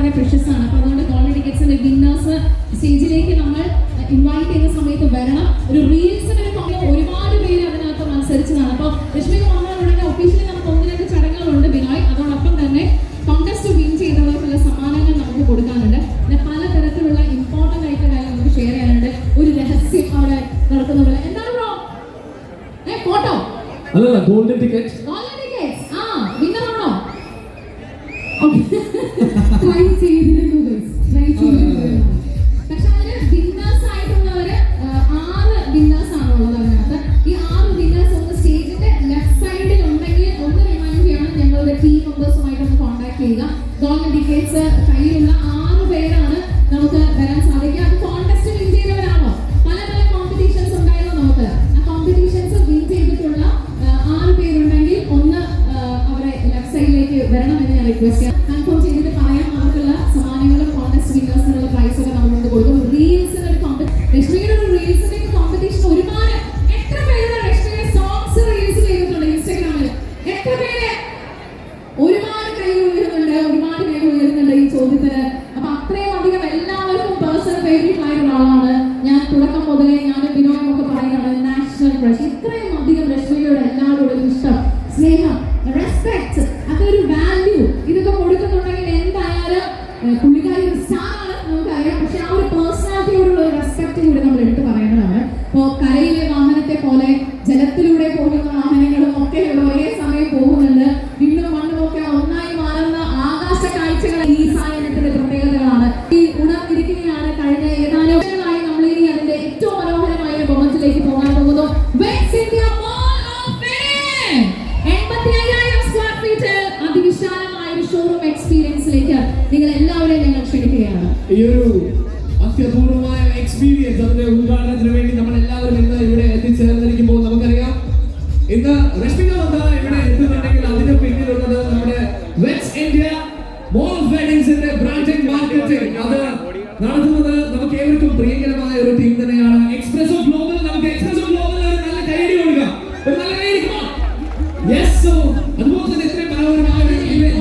വളരെ പ്രഷ്യസ് ആണ്. അപ്പൊ അതുകൊണ്ട് ഗോൾഡൻ ടിക്കറ്റ്സിന്റെ വിന്നേഴ്സ് സ്റ്റേജിലേക്ക് നമ്മൾ ഇൻവൈറ്റ് ചെയ്യുന്ന സമയത്ത് വരണം. ഒരു റീൽസിന് ഒരുപാട് പേര് അതിനകത്ത് മത്സരിച്ചതാണ്. അപ്പോൾ ലക്ഷ്മി വന്നതുകൊണ്ട് ഒഫീഷ്യലി നമുക്ക് ഒന്ന് രണ്ട് ചടങ്ങുകളുണ്ട് ബിനോയ് അതോടൊപ്പം തന്നെ കോൺടെസ്റ്റ് വിൻ ചെയ്തവർക്കുള്ള സമ്മാനങ്ങൾ നമുക്ക് കൊടുക്കാനുണ്ട്. പിന്നെ പലതരത്തിലുള്ള ഇമ്പോർട്ടന്റ് ആയിട്ടുള്ള കാര്യം നമുക്ക് ഷെയർ ചെയ്യാനുണ്ട്. ഒരു രഹസ്യം അവിടെ നടക്കുന്നുണ്ട് എന്താണ് ഫോട്ടോ അല്ലല്ല ഗോൾഡൻ ടിക്കറ്റ് ഗോൾഡൻ ടിക്കറ്റ്സ് ആ വിന്നർ ആണോ ട്രൈ ചെയ്തിരുന്നു ട്രൈ ചെയ്തിരുന്നു പക്ഷെ അതിൽ വിന്നേഴ്സ് ആയിട്ടുള്ളവര് ആറ് വിന്നേഴ്സ് ആണുള്ളത് അതിനകത്ത്. ഈ ആറ് വിന്നേഴ്സ് ഒന്ന് സ്റ്റേജിന്റെ ലെഫ്റ്റ് സൈഡിൽ ഉണ്ടെങ്കിൽ ഒന്ന് റിമൈൻഡ് ചെയ്യണം ഞങ്ങളുടെ ടീം മെമ്പേഴ്സുമായിട്ട് ഒന്ന് കോൺടാക്ട് ചെയ്യുക. ഗവൺമെന്റ് ടിക്കറ്റ്സ് കയ്യിലുള്ള ആറ് സൈഡിലേക്ക് എന്ന് ഞാൻ റിക്വസ്റ്റ് ചെയ്യാം. കൺഫേം ചെയ്തിട്ട് പറയാം. അവർക്കുള്ള സമ്മാനങ്ങളും കോൺടെസ്റ്റ് വിന്നേഴ്സിനുള്ള പ്രൈസ് ഒക്കെ നമ്മൾ കൊണ്ട് കൊടുക്കും. റീൽസിന് ഒരു കോമ്പറ്റീഷൻ രശ്മിയുടെ ഒരു റീൽസിന്റെ കോമ്പറ്റീഷൻ ഒരുപാട്. എത്ര പേര് രശ്മിയുടെ സോങ്സ് റീൽസ് ചെയ്തിട്ടുണ്ട് ഇൻസ്റ്റാഗ്രാമിൽ എത്ര പേര്? ഒരുപാട് കൈ ഉയരുന്നുണ്ട്. ഒരുപാട് പേര് ഉയരുന്നുണ്ട് ഈ ചോദ്യത്തിന്. അപ്പൊ അത്രയും അധികം എല്ലാവർക്കും പേഴ്സണൽ ഫേവറേറ്റ് ആയിട്ടുള്ള ആളാണ് ഞാൻ തുടക്കം മുതലേ ഞാൻ ബിനോയും ഒക്കെ പറയുന്നത് നാഷണൽ ക്രഷ് ഇത്രയും അധികം രശ്മികയുടെ എല്ലാവരോടും ഇഷ്ടം. സ്നേഹം റെസ്പെക്ട് പുള്ളിക്കാരി സ്റ്റാറാണ് നമുക്കറിയാം. പക്ഷെ ആ ഒരു പേഴ്സണാലിറ്റിയോടുള്ള ഒരു റെസ്പെക്ട് കൂടി നമ്മൾ എടുത്തു പറയേണ്ടതാണ് ഇപ്പോൾ കരയിലെ വാഹനത്തെ പോലെ ജലത്തിലൂടെ പോകുന്ന വാഹനങ്ങളും നിങ്ങൾ എല്ലാവരെയും ഞങ്ങൾ ക്ഷണിക്കുകയാണ്. ഈ ഒരു അത്യപൂർവമായ എക്സ്പീരിയൻസ് അതിന്റെ ഉദ്ഘാടനത്തിന് വേണ്ടി നമ്മൾ എല്ലാവരും ഇന്ന് ഇവിടെ എത്തിച്ചേർന്നിരിക്കുമ്പോൾ നമുക്കറിയാം. ഇന്ന് റഷ്മിക വന്ന ഇവിടെ എത്തുന്നുണ്ടെങ്കിൽ അതിന്റെ പിന്നിലുള്ളത് നമ്മുടെ വെസ്റ്റ് ഇന്ത്യ മോൾ ഓഫ് വെഡിങ്സിന്റെ ബ്രാൻഡിംഗ് മാർക്കറ്റിംഗ് അത് നടത്തുന്നത് നമുക്ക് ഏവർക്കും പ്രിയങ്കരമായ ഒരു ടീം തന്നെയാണ്. എക്സ്പ്രസ് ഓഫ് ഗ്ലോബൽ നമുക്ക് എക്സ്പ്രസ് ഓഫ് ഗ്ലോബൽ ഒരു നല്ല കൈയടി കൊടുക്കാം. ഒരു നല്ല കൈയടി യെസ് അതുപോലെ തന്നെ ഇത്രയും മനോഹരമായ ഒരു event.